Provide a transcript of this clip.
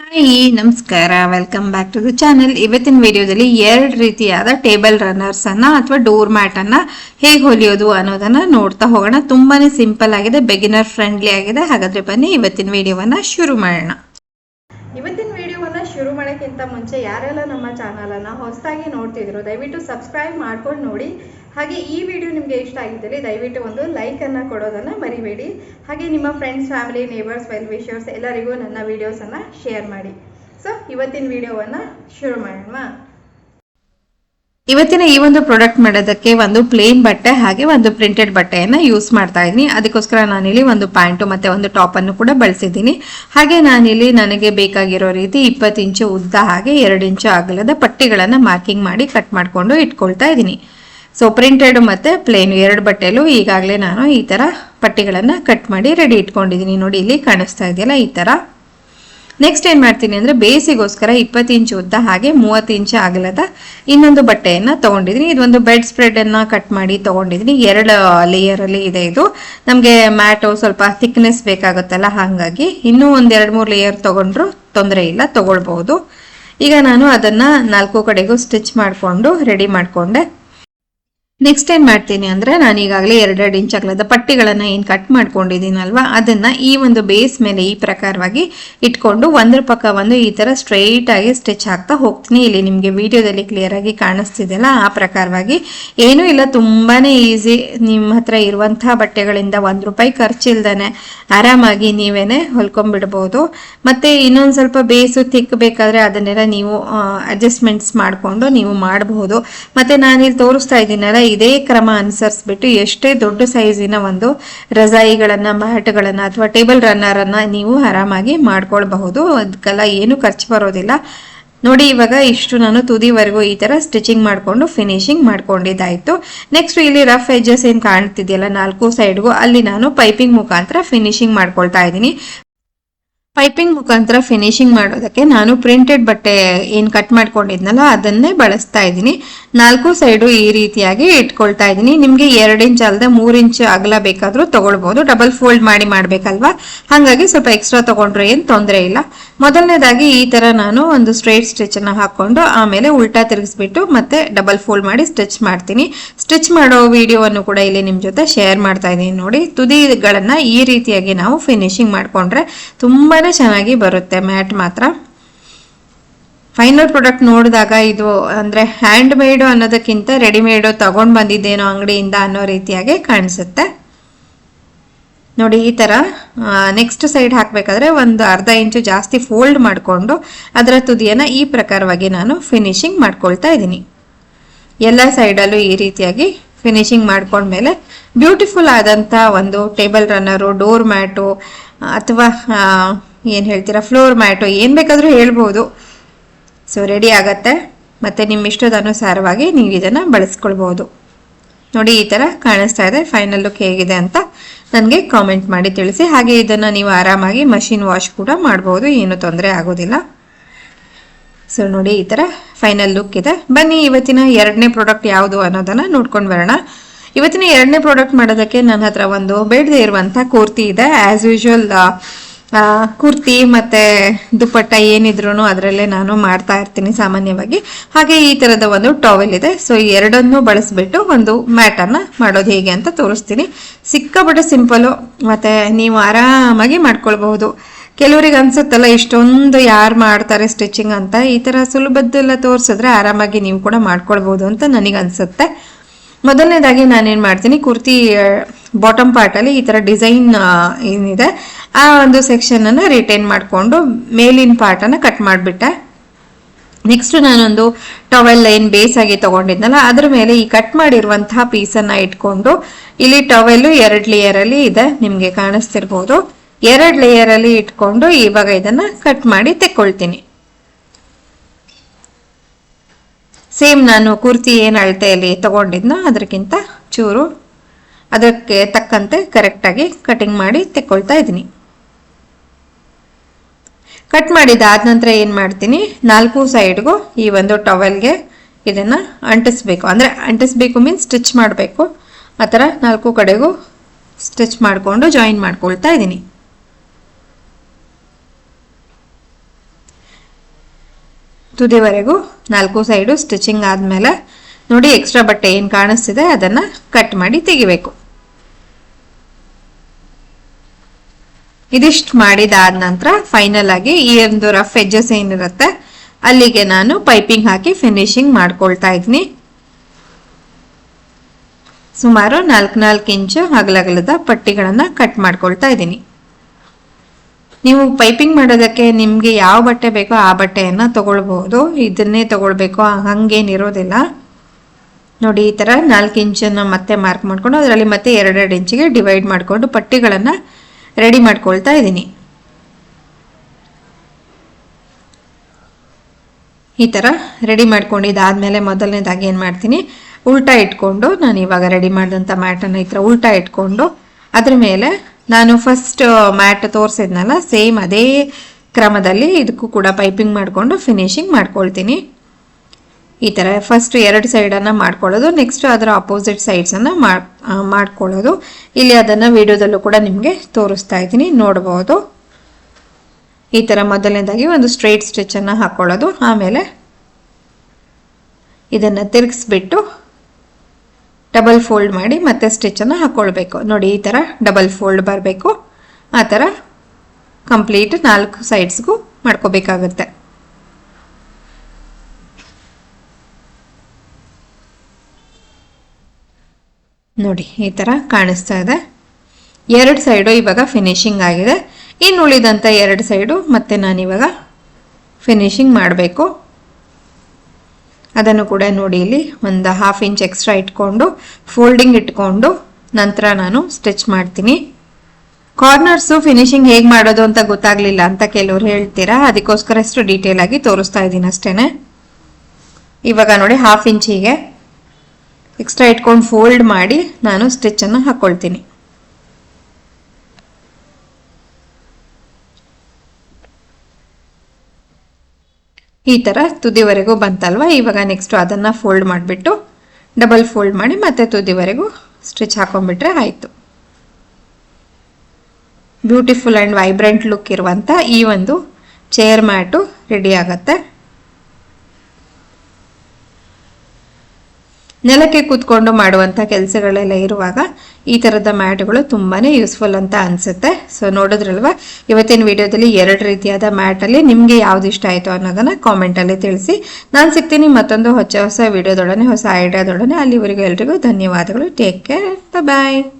Hi ನಮಸ್ಕಾರ. Welcome back to the channel ಇವತ್ತಿನ ವಿಡಿಯೋದಲ್ಲಿ ಎರಡು ರೀತಿಯಾದ ಟೇಬಲ್ ರನ್ನರ್ಸ್ ಅನ್ನ ಅಥವಾ ಡೋರ್ ಮ್ಯಾಟ್ ಅನ್ನ ಹೇಗೆ ಹೊಲಿಯೋದು ಅನ್ನೋದನ್ನ ನೋಡ್ತಾ ಹೋಗೋಣ. ತುಂಬಾನೇ ಸಿಂಪಲ್ ಆಗಿದೆ ಬೆಗಿನರ್ ಫ್ರೆಂಡ್ಲಿ ಆಗಿದೆ. ಹಾಗಾದ್ರೆ ಬನ್ನಿ ಇವತ್ತಿನ ವಿಡಿಯೋವನ್ನ ಶುರು ಮಾಡೋಣ. ಇವತ್ತಿನ ವಿಡಿಯೋವನ್ನ ಶುರು ಮಾಡೋಕ್ಕಿಂತ ಮುಂಚೆ ಯಾರೆಲ್ಲ ನಮ್ಮ ಚಾನಲನ್ನು ಹೊಸದಾಗಿ ನೋಡ್ತಿದ್ರು ದಯವಿಟ್ಟು ಸಬ್ಸ್ಕ್ರೈಬ್ ಮಾಡ್ಕೊಂಡು ನೋಡಿ. ಹಾಗೆ ಈ ವಿಡಿಯೋ ನಿಮಗೆ ಇಷ್ಟ ಆಗಿದ್ದಲ್ಲಿ ದಯವಿಟ್ಟು ಒಂದು ಲೈಕನ್ನು ಕೊಡೋದನ್ನು ಮರಿಬೇಡಿ. ಹಾಗೆ ನಿಮ್ಮ friends family neighbours well wishers ಎಲ್ಲರಿಗೂ ನನ್ನ ವಿಡಿಯೋಸನ್ನು ಶೇರ್ ಮಾಡಿ. ಸೊ ಇವತ್ತಿನ ವಿಡಿಯೋವನ್ನು ಶುರು ಮಾಡೋಣ. ಇವತ್ತಿನ ಈ ಒಂದು ಪ್ರಾಡಕ್ಟ್ ಮಾಡೋದಕ್ಕೆ ಒಂದು ಪ್ಲೇನ್ ಬಟ್ಟೆ ಹಾಗೆ ಒಂದು ಪ್ರಿಂಟೆಡ್ ಬಟ್ಟೆಯನ್ನ ಯೂಸ್ ಮಾಡ್ತಾ ಇದ್ದೀನಿ. ಅದಕ್ಕೋಸ್ಕರ ನಾನಿಲ್ಲಿ ಒಂದು ಪ್ಯಾಂಟು ಮತ್ತೆ ಒಂದು ಟಾಪ್ ಅನ್ನು ಕೂಡ ಬಳಸಿದ್ದೀನಿ. ಹಾಗೆ ನಾನಿಲ್ಲಿ ನನಗೆ ಬೇಕಾಗಿರೋ ರೀತಿ ಇಪ್ಪತ್ತು ಇಂಚು ಉದ್ದ ಹಾಗೆ ಎರಡು ಇಂಚು ಅಗಲದ ಪಟ್ಟಿಗಳನ್ನ ಮಾರ್ಕಿಂಗ್ ಮಾಡಿ ಕಟ್ ಮಾಡ್ಕೊಂಡು ಇಟ್ಕೊಳ್ತಾ ಇದ್ದೀನಿ. ಸೊ ಪ್ರಿಂಟೆಡ್ ಮತ್ತೆ ಪ್ಲೇನ್ ಎರಡು ಬಟ್ಟೆಲು ಈಗಾಗಲೇ ನಾನು ಈ ತರ ಪಟ್ಟಿಗಳನ್ನ ಕಟ್ ಮಾಡಿ ರೆಡಿ ಇಟ್ಕೊಂಡಿದ್ದೀನಿ. ನೋಡಿ, ಇಲ್ಲಿ ಕಾಣಿಸ್ತಾ ಇದೆಯಲ್ಲ ಈ ತರ. ನೆಕ್ಸ್ಟ್ ಏನ್ ಮಾಡ್ತೀನಿ ಅಂದ್ರೆ ಬೇಸಿಗೋಸ್ಕರ ಇಪ್ಪತ್ತು ಇಂಚು ಉದ್ದ ಹಾಗೆ ಮೂವತ್ತು ಇಂಚು ಅಗಲದ ಇನ್ನೊಂದು ಬಟ್ಟೆಯನ್ನ ತಗೊಂಡಿದ್ದೀನಿ. ಇದೊಂದು ಬೆಡ್ ಸ್ಪ್ರೆಡ್ ಅನ್ನ ಕಟ್ ಮಾಡಿ ತಗೊಂಡಿದ್ದೀನಿ. ಎರಡು ಲೇಯರ್ ಅಲ್ಲಿ ಇದೆ ಇದು. ನಮ್ಗೆ ಮ್ಯಾಟು ಸ್ವಲ್ಪ ಥಿಕ್ನೆಸ್ ಬೇಕಾಗುತ್ತಲ್ಲ, ಹಾಗಾಗಿ ಇನ್ನೂ ಒಂದ್ ಎರಡ್ ಮೂರು ಲೇಯರ್ ತಗೊಂಡ್ರು ತೊಂದರೆ ಇಲ್ಲ, ತಗೊಳ್ಬಹುದು. ಈಗ ನಾನು ಅದನ್ನ ನಾಲ್ಕು ಕಡೆಗೂ ಸ್ಟಿಚ್ ಮಾಡಿಕೊಂಡು ರೆಡಿ ಮಾಡ್ಕೊಂಡೆ. ನೆಕ್ಸ್ಟ್ ಏನ್ ಮಾಡ್ತೀನಿ ಅಂದ್ರೆ ನಾನು ಈಗಾಗಲೇ ಎರಡೆರಡು ಇಂಚ್ ಅಗಲದ ಪಟ್ಟಿಗಳನ್ನ ಏನ್ ಕಟ್ ಮಾಡ್ಕೊಂಡಿದ್ದೀನಲ್ವಾ? ಅದನ್ನ ಈ ಒಂದು ಬೇಸ್ ಮೇಲೆ ಈ ಪ್ರಕಾರವಾಗಿ ಇಟ್ಕೊಂಡು ಒಂದ್ರ ಪಕ್ಕ ಒಂದು ಈ ಸ್ಟ್ರೈಟ್ ಆಗಿ ಸ್ಟಿಚ್ ಹಾಕ್ತಾ ಹೋಗ್ತೀನಿ. ಇಲ್ಲಿ ನಿಮ್ಗೆ ವಿಡಿಯೋದಲ್ಲಿ ಕ್ಲಿಯರ್ ಆಗಿ ಕಾಣಿಸ್ತಿದೆಯಲ್ಲ, ಆ ಪ್ರಕಾರವಾಗಿ. ಏನೂ ಇಲ್ಲ, ತುಂಬಾನೇ ಈಸಿ ನಿಮ್ಮ ಹತ್ರ ಇರುವಂತಹ ಬಟ್ಟೆಗಳಿಂದ ಒಂದ್ ರೂಪಾಯಿ ಖರ್ಚಿಲ್ದಾನೆ ಆರಾಮಾಗಿ ನೀವೇನೆ ಹೊಲ್ಕೊಂಡ್ಬಿಡ್ಬೋದು. ಮತ್ತೆ ಇನ್ನೊಂದ್ ಸ್ವಲ್ಪ ಬೇಸು ತಿಕ್ ಬೇಕಾದ್ರೆ ಅದನ್ನೆಲ್ಲ ನೀವು ಅಡ್ಜಸ್ಟ್ಮೆಂಟ್ಸ್ ಮಾಡಿಕೊಂಡು ನೀವು ಮಾಡಬಹುದು ಮತ್ತೆ ನಾನಿಲ್ಲಿ ತೋರಿಸ್ತಾ ಇದ್ದೀನಲ್ಲ ಇದೇ ಕ್ರಮ ಅನುಸರಿಸ್ಬಿಟ್ಟು ಎಷ್ಟೇ ದೊಡ್ಡ ಸೈಜಿನ ಒಂದು ರಜಾಯಿಗಳನ್ನ ಮ್ಯಾಟ್ಗಳನ್ನು ಅಥವಾ ಟೇಬಲ್ ರನ್ನರ್ ಅನ್ನ ನೀವು ಆರಾಮಾಗಿ ಮಾಡ್ಕೊಳ್ಬಹುದು. ಅದಕ್ಕೆಲ್ಲ ಏನು ಖರ್ಚು ಬರೋದಿಲ್ಲ. ನೋಡಿ, ಇವಾಗ ಇಷ್ಟು ನಾನು ತುದಿವರೆಗೂ ಈ ತರ ಸ್ಟಿಚಿಂಗ್ ಮಾಡ್ಕೊಂಡು ಫಿನಿಶಿಂಗ್ ಮಾಡ್ಕೊಂಡಿದ್ದಾಯ್ತು. ನೆಕ್ಸ್ಟ್ ಇಲ್ಲಿ ರಫ್ ಎಜಸ್ ಏನ್ ಕಾಣ್ತಿದೆಯಲ್ಲ, ನಾಲ್ಕು ಸೈಡ್ಗೂ ಅಲ್ಲಿ ನಾನು ಪೈಪಿಂಗ್ ಮುಖಾಂತರ ಫಿನಿಶಿಂಗ್ ಮಾಡ್ಕೊಳ್ತಾ ಇದ್ದೀನಿ. ಪೈಪಿಂಗ್ ಮುಖಾಂತರ ಫಿನಿಶಿಂಗ್ ಮಾಡೋದಕ್ಕೆ ನಾನು ಪ್ರಿಂಟೆಡ್ ಬಟ್ಟೆ ಏನು ಕಟ್ ಮಾಡ್ಕೊಂಡಿದ್ನಲ್ಲ, ಅದನ್ನೇ ಬಳಸ್ತಾ ಇದ್ದೀನಿ. ನಾಲ್ಕು ಸೈಡು ಈ ರೀತಿಯಾಗಿ ಇಟ್ಕೊಳ್ತಾ ಇದ್ದೀನಿ. ನಿಮಗೆ ಎರಡು ಇಂಚ್ ಅಲ್ಲದೆ ಮೂರು ಇಂಚ್ ಅಗಲ ಬೇಕಾದರೂ ತೊಗೊಳ್ಬೋದು. ಡಬಲ್ ಫೋಲ್ಡ್ ಮಾಡಿ ಮಾಡಬೇಕಲ್ವಾ? ಹಾಗಾಗಿ ಸ್ವಲ್ಪ ಎಕ್ಸ್ಟ್ರಾ ತೊಗೊಂಡ್ರೆ ಏನು ತೊಂದರೆ ಇಲ್ಲ. ಮೊದಲನೇದಾಗಿ ಈ ಥರ ನಾನು ಒಂದು ಸ್ಟ್ರೈಟ್ ಸ್ಟಿಚನ್ನು ಹಾಕ್ಕೊಂಡು ಆಮೇಲೆ ಉಲ್ಟಾ ತಿರುಗಿಸ್ಬಿಟ್ಟು ಮತ್ತೆ ಡಬಲ್ ಫೋಲ್ಡ್ ಮಾಡಿ ಸ್ಟಿಚ್ ಮಾಡ್ತೀನಿ. ಸ್ಟಿಚ್ ಮಾಡೋ ವಿಡಿಯೋವನ್ನು ಕೂಡ ಇಲ್ಲಿ ನಿಮ್ಮ ಜೊತೆ ಶೇರ್ ಮಾಡ್ತಾ ಇದ್ದೀನಿ ನೋಡಿ. ತುದಿಗಳನ್ನ ಈ ರೀತಿಯಾಗಿ ನಾವು ಫಿನಿಶಿಂಗ್ ಮಾಡ್ಕೊಂಡ್ರೆ ಚೆನ್ನಾಗಿ ಬರುತ್ತೆ ಮ್ಯಾಟ್ ಮಾತ್ರ. ಫೈನಲ್ ಪ್ರಾಡಕ್ಟ್ ನೋಡಿದಾಗ ಇದು ಅಂದರೆ ಹ್ಯಾಂಡ್ ಮೇಡು ಅನ್ನೋದಕ್ಕಿಂತ ರೆಡಿಮೇಡು ತಗೊಂಡು ಬಂದಿದ್ದೇನೋ ಅಂಗಡಿಯಿಂದ ಅನ್ನೋ ರೀತಿಯಾಗಿ ಕಾಣಿಸುತ್ತೆ. ನೋಡಿ, ಈ ಥರ ನೆಕ್ಸ್ಟ್ ಸೈಡ್ ಹಾಕಬೇಕಾದ್ರೆ ಒಂದು ಅರ್ಧ ಇಂಚು ಜಾಸ್ತಿ ಫೋಲ್ಡ್ ಮಾಡಿಕೊಂಡು ಅದರ ತುದಿಯನ್ನು ಈ ಪ್ರಕಾರವಾಗಿ ನಾನು ಫಿನಿಶಿಂಗ್ ಮಾಡ್ಕೊಳ್ತಾ ಇದ್ದೀನಿ. ಎಲ್ಲ ಸೈಡಲ್ಲೂ ಈ ರೀತಿಯಾಗಿ ಫಿನಿಶಿಂಗ್ ಮಾಡ್ಕೊಂಡ್ಮೇಲೆ ಬ್ಯೂಟಿಫುಲ್ ಆದಂಥ ಒಂದು ಟೇಬಲ್ ರನ್ನರು ಡೋರ್ ಮ್ಯಾಟು ಅಥವಾ ಏನು ಹೇಳ್ತೀರಾ? ಫ್ಲೋರ್ ಮ್ಯಾಟು ಏನು ಬೇಕಾದರೂ ಹೇಳ್ಬೋದು. ಸೊ ರೆಡಿ ಆಗತ್ತೆ. ಮತ್ತು ನಿಮ್ಮ ಇಷ್ಟದ ಅನುಸಾರವಾಗಿ ನೀವು ಇದನ್ನು ಬಳಸ್ಕೊಳ್ಬೋದು. ನೋಡಿ, ಈ ಥರ ಕಾಣಿಸ್ತಾ ಇದೆ. ಫೈನಲ್ ಲುಕ್ ಹೇಗಿದೆ ಅಂತ ನನಗೆ ಕಾಮೆಂಟ್ ಮಾಡಿ ತಿಳಿಸಿ. ಹಾಗೆ ಇದನ್ನು ನೀವು ಆರಾಮಾಗಿ ಮಷಿನ್ ವಾಶ್ ಕೂಡ ಮಾಡ್ಬೋದು. ಏನು ತೊಂದರೆ ಆಗೋದಿಲ್ಲ. ಸೊ ನೋಡಿ, ಈ ಥರ ಫೈನಲ್ ಲುಕ್ ಇದೆ. ಬನ್ನಿ, ಇವತ್ತಿನ ಎರಡನೇ ಪ್ರಾಡಕ್ಟ್ ಯಾವುದು ಅನ್ನೋದನ್ನು ನೋಡ್ಕೊಂಡು ಬರೋಣ. ಇವತ್ತಿನ ಎರಡನೇ ಪ್ರಾಡಕ್ಟ್ ಮಾಡೋದಕ್ಕೆ ನನ್ನ ಹತ್ರ ಒಂದು ಬೇಡದೇ ಇರುವಂಥ ಕುರ್ತಿ ಇದೆ. ಆ್ಯಸ್ ಯೂಶುವಲ್ ಕುರ್ತಿ ಮತ್ತೆ ದುಪ್ಪಟ್ಟ ಏನಿದ್ರು ಅದರಲ್ಲೇ ನಾನು ಮಾಡ್ತಾ ಇರ್ತೀನಿ ಸಾಮಾನ್ಯವಾಗಿ. ಹಾಗೆ ಈ ತರದ ಒಂದು ಟವೆಲ್ ಇದೆ. ಸೊ ಎರಡನ್ನೂ ಬಳಸ್ಬಿಟ್ಟು ಒಂದು ಮ್ಯಾಟ್ ಅನ್ನ ಮಾಡೋದು ಹೇಗೆ ಅಂತ ತೋರಿಸ್ತೀನಿ. ಸಿಕ್ಕಾಪಟ್ಟೆ ಸಿಂಪಲ್ ಮತ್ತೆ ನೀವು ಆರಾಮಾಗಿ ಮಾಡ್ಕೊಳ್ಬಹುದು. ಕೆಲವರಿಗೆ ಅನ್ಸುತ್ತಲ್ಲ, ಇಷ್ಟೊಂದು ಯಾರು ಮಾಡ್ತಾರೆ ಸ್ಟಿಚಿಂಗ್ ಅಂತ. ಈ ತರ ಸುಲಭದ್ದೆಲ್ಲ ತೋರಿಸಿದ್ರೆ ಆರಾಮಾಗಿ ನೀವು ಕೂಡ ಮಾಡ್ಕೊಳ್ಬಹುದು ಅಂತ ನನಗೆ ಅನ್ಸುತ್ತೆ ಮೊದಲನೇದಾಗಿ ನಾನೇನು ಮಾಡ್ತೀನಿ, ಕುರ್ತಿ ಬಾಟಮ್ ಪಾರ್ಟಲ್ಲಿ ಈ ಥರ ಡಿಸೈನ್ ಏನಿದೆ, ಆ ಒಂದು ಸೆಕ್ಷನನ್ನು ರಿಟೈನ್ ಮಾಡಿಕೊಂಡು ಮೇಲಿನ ಪಾರ್ಟನ್ನು ಕಟ್ ಮಾಡಿಬಿಟ್ಟೆ. ನೆಕ್ಸ್ಟ್ ನಾನೊಂದು ಟವೆಲ್ ಲೈನ್ ಬೇಸ್ ಆಗಿ ತಗೊಂಡಿದ್ನಲ್ಲ, ಅದ್ರ ಮೇಲೆ ಈ ಕಟ್ ಮಾಡಿರುವಂತಹ ಪೀಸನ್ನು ಇಟ್ಕೊಂಡು, ಇಲ್ಲಿ ಟವೆಲ್ಲು ಎರಡು ಲೇಯರ್ ಅಲ್ಲಿ ಇದೆ, ನಿಮಗೆ ಕಾಣಿಸ್ತಿರ್ಬೋದು. ಎರಡು ಲೇಯರ್ ಅಲ್ಲಿ ಇಟ್ಕೊಂಡು ಇವಾಗ ಇದನ್ನ ಕಟ್ ಮಾಡಿ ತೆಕ್ಕೊಳ್ತೀನಿ. ಸೇಮ್ ನಾನು ಕುರ್ತಿ ಏನು ಅಳತೆಯಲ್ಲಿ ತೊಗೊಂಡಿದ್ನೋ ಅದಕ್ಕಿಂತ ಚೂರು ಅದಕ್ಕೆ ತಕ್ಕಂತೆ ಕರೆಕ್ಟಾಗಿ ಕಟಿಂಗ್ ಮಾಡಿ ತೆಕ್ಕೊಳ್ತಾ ಇದ್ದೀನಿ. ಕಟ್ ಮಾಡಿದಾದ ನಂತರ ಏನು ಮಾಡ್ತೀನಿ? ನಾಲ್ಕು ಸೈಡ್ಗೂ ಈ ಒಂದು ಟವೆಲ್ಗೆ ಇದನ್ನು ಅಂಟಿಸ್ಬೇಕು. ಅಂದರೆ ಅಂಟಿಸ್ಬೇಕು ಮೀನ್ಸ್ ಸ್ಟಿಚ್ ಮಾಡಬೇಕು. ಆ ಥರ ನಾಲ್ಕು ಕಡೆಗೂ ಸ್ಟಿಚ್ ಮಾಡಿಕೊಂಡು ಜಾಯಿನ್ ಮಾಡ್ಕೊಳ್ತಾ ಇದ್ದೀನಿ. ತುದಿವರೆಗೂ ನಾಲ್ಕು ಸೈಡು ಸ್ಟಿಚಿಂಗ್ ಆದಮೇಲೆ ನೋಡಿ ಎಕ್ಸ್ಟ್ರಾ ಬಟ್ಟೆ ಏನು ಕಾಣಿಸ್ತಿದೆ ಅದನ್ನು ಕಟ್ ಮಾಡಿ ತೆಗಿಬೇಕು. ಇದಿಷ್ಟು ಮಾಡಿದಾದ ನಂತರ ಫೈನಲ್ ಆಗಿ ಈ ಒಂದು ರಫ್ ಎಜ್ಜಸ್ ಏನಿರುತ್ತೆ, ಅಲ್ಲಿಗೆ ನಾನು ಪೈಪಿಂಗ್ ಹಾಕಿ ಫಿನಿಶಿಂಗ್ ಮಾಡ್ಕೊಳ್ತಾ ಇದ್ದೀನಿ ಸುಮಾರು ನಾಲ್ಕು ನಾಲ್ಕು ಇಂಚು ಅಗಲಗಲದ ಪಟ್ಟಿಗಳನ್ನು ಕಟ್ ಮಾಡ್ಕೊಳ್ತಾ ಇದ್ದೀನಿ. ನೀವು ಪೈಪಿಂಗ್ ಮಾಡೋದಕ್ಕೆ ನಿಮಗೆ ಯಾವ ಬಟ್ಟೆ ಬೇಕೋ ಆ ಬಟ್ಟೆಯನ್ನು ತಗೊಳ್ಬಹುದು. ಇದನ್ನೇ ತಗೊಳ್ಬೇಕು. ಹಂಗೇನಿರೋದಿಲ್ಲ ನೋಡಿ, ಈ ಥರ ನಾಲ್ಕು ಇಂಚನ್ನು ಮತ್ತೆ ಮಾರ್ಕ್ ಮಾಡಿಕೊಂಡು ಅದರಲ್ಲಿ ಮತ್ತೆ ಎರಡೆರಡು ಇಂಚಿಗೆ ಡಿವೈಡ್ ಮಾಡಿಕೊಂಡು ಪಟ್ಟಿಗಳನ್ನು ರೆಡಿ ಮಾಡ್ಕೊಳ್ತಾ ಇದ್ದೀನಿ. ಈ ಥರ ರೆಡಿ ಮಾಡ್ಕೊಂಡಿದ್ದಾದಮೇಲೆ ಮೊದಲನೇದಾಗಿ ಏನು ಮಾಡ್ತೀನಿ? ಉಲ್ಟಾ ಇಟ್ಕೊಂಡು ನಾನು ಇವಾಗ ರೆಡಿ ಮಾಡಿದಂಥ ಮ್ಯಾಟನ್ನು ಈ ಥರ ಉಲ್ಟಾ ಇಟ್ಕೊಂಡು ಅದ್ರ ಮೇಲೆ ನಾನು ಫಸ್ಟ್ ಮ್ಯಾಟ್ ತೋರಿಸಿದ್ನಲ್ಲ ಸೇಮ್ ಅದೇ ಕ್ರಮದಲ್ಲಿ ಇದಕ್ಕೂ ಕೂಡ ಪೈಪಿಂಗ್ ಮಾಡಿಕೊಂಡು ಫಿನಿಶಿಂಗ್ ಮಾಡ್ಕೊಳ್ತೀನಿ. ಈ ಥರ ಫಸ್ಟ್ ಎರಡು ಸೈಡನ್ನು ಮಾಡ್ಕೊಳ್ಳೋದು ನೆಕ್ಸ್ಟ್ ಅದರ ಅಪೋಸಿಟ್ ಸೈಡ್ಸನ್ನು ಮಾಡ್ಕೊಳ್ಳೋದು. ಇಲ್ಲಿ ಅದನ್ನು ವಿಡಿಯೋದಲ್ಲೂ ಕೂಡ ನಿಮಗೆ ತೋರಿಸ್ತಾ ಇದ್ದೀನಿ, ನೋಡ್ಬೋದು. ಈ ಥರ ಮೊದಲನೇದಾಗಿ ಒಂದು ಸ್ಟ್ರೈಟ್ ಸ್ಟಿಚನ್ನು ಹಾಕ್ಕೊಳ್ಳೋದು ಆಮೇಲೆ ಇದನ್ನು ತಿರುಗಿಸ್ಬಿಟ್ಟು ಡಬಲ್ ಫೋಲ್ಡ್ ಮಾಡಿ ಮತ್ತೆ ಸ್ಟಿಚನ್ನು ಹಾಕ್ಕೊಳ್ಬೇಕು ನೋಡಿ, ಈ ಥರ ಡಬಲ್ ಫೋಲ್ಡ್ ಬರಬೇಕು. ಆ ಥರ ಕಂಪ್ಲೀಟ್ ನಾಲ್ಕು ಸೈಡ್ಸ್ಗೂ ಮಾಡ್ಕೋಬೇಕಾಗುತ್ತೆ. ನೋಡಿ, ಈ ಥರ ಕಾಣಿಸ್ತಾ ಇದೆ. ಎರಡು ಸೈಡು ಇವಾಗ ಫಿನಿಶಿಂಗ್ ಆಗಿದೆ. ಇನ್ನು ಉಳಿದಂಥ ಎರಡು ಸೈಡು ಮತ್ತೆ ನಾನಿವಾಗ ಫಿನಿಶಿಂಗ್ ಮಾಡಬೇಕು. ಅದನ್ನು ಕೂಡ ನೋಡಿ ಇಲ್ಲಿ ಒಂದು ಹಾಫ್ ಇಂಚ್ ಎಕ್ಸ್ಟ್ರಾ ಇಟ್ಕೊಂಡು ಫೋಲ್ಡಿಂಗ್ ಇಟ್ಕೊಂಡು ನಂತರ ನಾನು ಸ್ಟಿಚ್ ಮಾಡ್ತೀನಿ. ಕಾರ್ನರ್ಸು ಫಿನಿಶಿಂಗ್ ಹೇಗೆ ಮಾಡೋದು ಅಂತ ಗೊತ್ತಾಗ್ಲಿಲ್ಲ ಅಂತ ಕೆಲವರು ಹೇಳ್ತೀರಾ? ಅದಕ್ಕೋಸ್ಕರ ಅಷ್ಟು ಡೀಟೇಲ್ ಆಗಿ ತೋರಿಸ್ತಾ ಇದ್ದೀನಿ ಅಷ್ಟೇನೆ. ಇವಾಗ ನೋಡಿ ಹಾಫ್ ಇಂಚಿಗೆ ಎಕ್ಸ್ಟ್ರಾ ಇಟ್ಕೊಂಡು ಫೋಲ್ಡ್ ಮಾಡಿ ನಾನು ಸ್ಟಿಚನ್ನು ಹಾಕ್ಕೊಳ್ತೀನಿ ಈ ಥರ ತುದಿವರೆಗೂ ಬಂತಲ್ವಾ? ಇವಾಗ ನೆಕ್ಸ್ಟು ಅದನ್ನು ಫೋಲ್ಡ್ ಮಾಡಿಬಿಟ್ಟು ಡಬಲ್ ಫೋಲ್ಡ್ ಮಾಡಿ ಮತ್ತೆ ತುದಿವರೆಗೂ ಸ್ಟಿಚ್ ಹಾಕೊಂಡ್ಬಿಟ್ರೆ ಆಯಿತು. ಬ್ಯೂಟಿಫುಲ್ ಆ್ಯಂಡ್ ವೈಬ್ರೆಂಟ್ ಲುಕ್ ಇರುವಂಥ ಈ ಒಂದು ಚೇರ್ ಮ್ಯಾಟು ರೆಡಿ ಆಗತ್ತೆ. ನೆಲಕ್ಕೆ ಕೂತ್ಕೊಂಡು ಮಾಡುವಂಥ ಕೆಲಸಗಳೆಲ್ಲ ಇರುವಾಗ ಈ ಥರದ ಮ್ಯಾಟ್ಗಳು ತುಂಬಾ ಯೂಸ್ಫುಲ್ ಅಂತ ಅನಿಸುತ್ತೆ. ಸೊ ನೋಡಿದ್ರಲ್ವ? ಇವತ್ತಿನ ವಿಡಿಯೋದಲ್ಲಿ ಎರಡು ರೀತಿಯಾದ ಮ್ಯಾಟಲ್ಲಿ ನಿಮಗೆ ಯಾವ್ದು ಇಷ್ಟ ಆಯಿತು ಅನ್ನೋದನ್ನು ಕಾಮೆಂಟಲ್ಲಿ ತಿಳಿಸಿ. ನಾನು ಸಿಗ್ತೀನಿ ಮತ್ತೊಂದು ಹೊಸ ಹೊಸ ವಿಡಿಯೋದೊಡನೆ, ಹೊಸ ಐಡಿಯಾದೊಡನೆ ಅಲ್ಲಿವರೆಗೂ ಎಲ್ರಿಗೂ ಧನ್ಯವಾದಗಳು. Take care bye